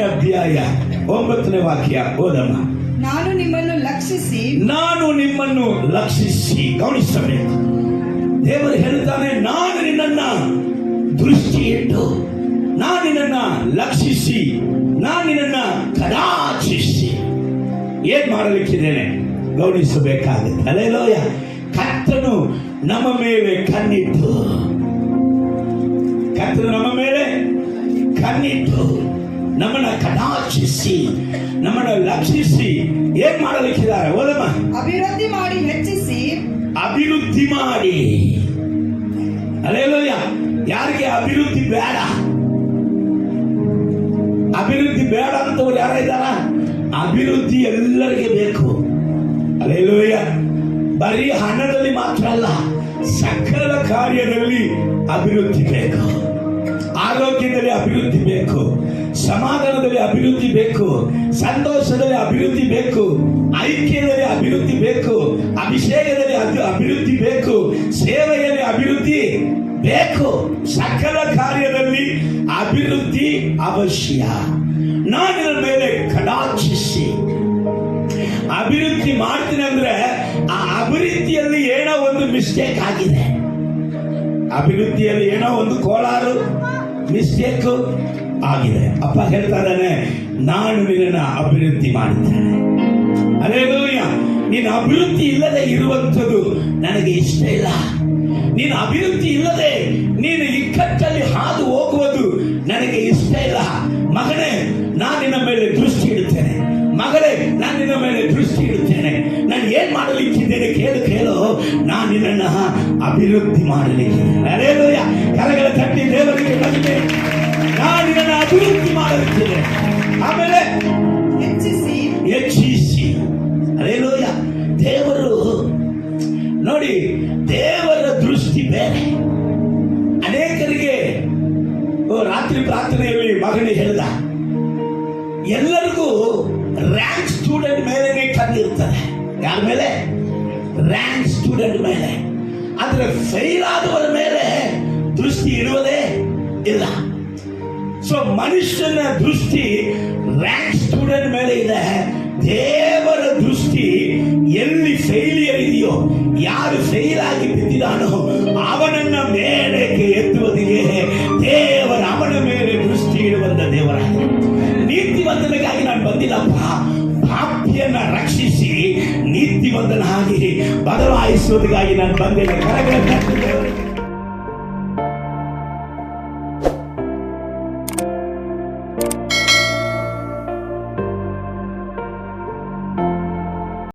ಅಧ್ಯಾಯ ಒಂಬತ್ತನೇ ವಾಕ್ಯ? ಓದಮ್ಮ. ನಾನು ನಿಮ್ಮನ್ನು ಲಕ್ಷಿಸಿ. ನಾನು ನಿಮ್ಮನ್ನು ಲಕ್ಷಿಸಿ. ಗಮನಿಸಬೇಕು ದೇವರು ಹೇಳ್ತಾನೆ ನಾನು ನಿನ್ನನ್ನ ದೃಷ್ಟಿ ಇಟ್ಟು ನಾನು ನಿನ್ನನ್ನ ಲಕ್ಷಿಸಿ ನಾನು ನಿನ್ನನ್ನ ಕದಾಚಿಸಿ ಏನ್ ಮಾಡಲಿಕ್ಕಿದ್ದೇನೆ? ಗಮನಿಸಬೇಕಾಗುತ್ತೆ ಅಲ್ಲೇಲೋಯ ಕರ್ತನು ನಮ್ಮ ಮೇಲೆ ಕಣ್ಣಿಟ್ಟು ಕರ್ತನು ನಮ್ಮ ಮೇಲೆ ಕಣ್ಣಿಟ್ಟು ನಮ್ಮನ್ನ ಕಟಾಕ್ಷಿಸಿ ನಮ್ಮನ್ನ ಲಕ್ಷಿಸಿ ಏನ್ ಮಾಡಲಿಕ್ಕಿದ್ದಾರೆ ಓದಮ್ಮ ಅಭಿವೃದ್ಧಿ ಮಾಡಿ ಹೆಚ್ಚಿಸಿ. ಅಭಿವೃದ್ಧಿ ಮಾಡಿ. ಅಲ್ಲೇಲೋಯ್ಯ ಯಾರಿಗೆ ಅಭಿವೃದ್ಧಿ ಬೇಡ? ಅಭಿವೃದ್ಧಿ ಬೇಡ ಅಂತವ್ರು ಯಾರ ಇದ್ದಾರ? ಅಭಿವೃದ್ಧಿ ಎಲ್ಲರಿಗೆ ಬೇಕು. ಅಲ್ಲೇಲೋಯ್ಯ ಬರೀ ಹಣದಲ್ಲಿ ಮಾತ್ರ ಅಲ್ಲ ಸಕಲ ಕಾರ್ಯದಲ್ಲಿ ಅಭಿವೃದ್ಧಿ ಬೇಕು. ಆರೋಗ್ಯದಲ್ಲಿ ಅಭಿವೃದ್ಧಿ ಬೇಕು, ಸಮಾಧಾನದಲ್ಲಿ ಅಭಿವೃದ್ಧಿ ಬೇಕು, ಸಂತೋಷದಲ್ಲಿ ಅಭಿವೃದ್ಧಿ ಬೇಕು, ಐಕ್ಯದಲ್ಲಿ ಅಭಿವೃದ್ಧಿ ಬೇಕು, ಅಭಿಷೇಕದಲ್ಲಿ ಅಭಿ- ಅಭಿವೃದ್ಧಿ ಬೇಕು, ಸೇವೆಯಲ್ಲಿ ಅಭಿವೃದ್ಧಿ ಬೇಕು, ಸಕಲ ಕಾರ್ಯದಲ್ಲಿ ಅಭಿವೃದ್ಧಿ ಅವಶ್ಯ. ನಾನಿನ ಮೇಲೆ ಕಡಾಕ್ಷಿಸಿ ಅಭಿವೃದ್ಧಿ ಮಾಡ್ತೀನಿ ಅಂದ್ರೆ ಆ ಅಭಿವೃದ್ಧಿಯಲ್ಲಿ ಏನೋ ಒಂದು ಮಿಸ್ಟೇಕ್ ಆಗಿದೆ. ಅಭಿವೃದ್ಧಿಯಲ್ಲಿ ಏನೋ ಒಂದು ಕೋಲಾರು ಮಿಸ್ಟೇಕ್ ಆಗಿದೆ. ಅಪ್ಪ ಹೇಳ್ತಾ ಇದ್ದಾನೆ, ನಾನು ನಿನ್ನ ಅಭಿವೃದ್ಧಿ ಮಾಡಿದ್ದೇನೆ. ಅಲ್ಲೇಲೂಯ ನಿನ್ನ ಅಭಿವೃದ್ಧಿ ಇಲ್ಲದೆ ಇರುವಂಥದ್ದು ನನಗೆ ಇಷ್ಟ ಇಲ್ಲ. ನೀನು ಅಭಿವೃದ್ಧಿ ಇಲ್ಲದೆ ನೀನು ಇಕ್ಕಟ್ಟಲ್ಲಿ ಹಾದು ಹೋಗುವುದು ನನಗೆ ಇಷ್ಟ ಇಲ್ಲ. ಮಗನೇ, ನಾನು ನಿನ್ನ ಮೇಲೆ ದೃಷ್ಟಿ ಇಡುತ್ತೇನೆ. ಮಗಳೇ ನಾನು ನಿನ್ನ ಮೇಲೆ ದೃಷ್ಟಿ ಇಡುತ್ತೇನೆ. ನಾನು ಏನ್ ಮಾಡಲಿಕ್ಕಿದ್ದೇನೆ ಕೇಳು ಕೇಳು. ನಾನು ನಿನ್ನ ಅಭಿವೃದ್ಧಿ ಮಾಡಲಿಕ್ಕಿದ್ದೇನೆ. ಅರೇಲೋಯ ಕರಗಳ ಚಟ್ಟಿ ದೇವರಿಗೆ ಬಂದೆ ನಾನು ನಿನ್ನನ್ನು ಅಭಿವೃದ್ಧಿ ಮಾಡಲಿದ್ದೇನೆ ಆಮೇಲೆ ಹೆಚ್ಚಿಸಿ. ಹೆಚ್ಚಿಸಿ. ಅರೇಲೋಯ ದೇವರು ನೋಡಿ ದೇವರ ದೃಷ್ಟಿ ಬೇರೆ. ಅನೇಕರಿಗೆ ರಾತ್ರಿ ಪ್ರಾರ್ಥನೆಯಲ್ಲಿ ಮಗನಿಗೆ ಹೇಳ್ದ ಎಲ್ಲರಿಗೂ ರ್ಯಾಂಕ್ ಸ್ಟೂಡೆಂಟ್ ಮೇಲೆನೇ ಕಣ್ಣಿರ್ತದೆ ಯಾರ ಮೇಲೆ? ರ್ಯಾಂಕ್ ಸ್ಟೂಡೆಂಟ್ ಮೇಲೆ. ಆದ್ರೆ ಫೈಲ್ ಆದವರ ಮೇಲೆ ದೃಷ್ಟಿ ಇರುವುದೇ ಇಲ್ಲ. ಸೊ ಮನುಷ್ಯನ ದೃಷ್ಟಿ ರ್ಯಾಂಕ್ ಸ್ಟೂಡೆಂಟ್ ಮೇಲೆ ಇದೆ. ದೇವರ ದೃಷ್ಟಿ ಎಲ್ಲಿ ಫೇಲಿಯರ್ ಇದೆಯೋ ಯಾರು ಫೇಲ್ ಆಗಿ ಬಿದ್ದಿದಾನೋ ಅವನನ್ನ ಮೇಲಕ್ಕೆ ಎತ್ತುವುದಿಗೆ ದೇವರ ಅವನ ಮೇಲೆ ದೃಷ್ಟಿ ಇಡುವಂತ ದೇವರ ನೀತಿವಂತನಿಗಾಗಿ ನಾನು ಬಂದಿಲ್ಲಪ್ಪ. ಪಾಪಿಯನ್ನ ರಕ್ಷಿಸಿ ನೀತಿವಂತನಾಗಿ ಬದಲಾಯಿಸುವುದಕ್ಕಾಗಿ ನಾನು ಬಂದಿಲ್ಲ. ಕರಗಳ.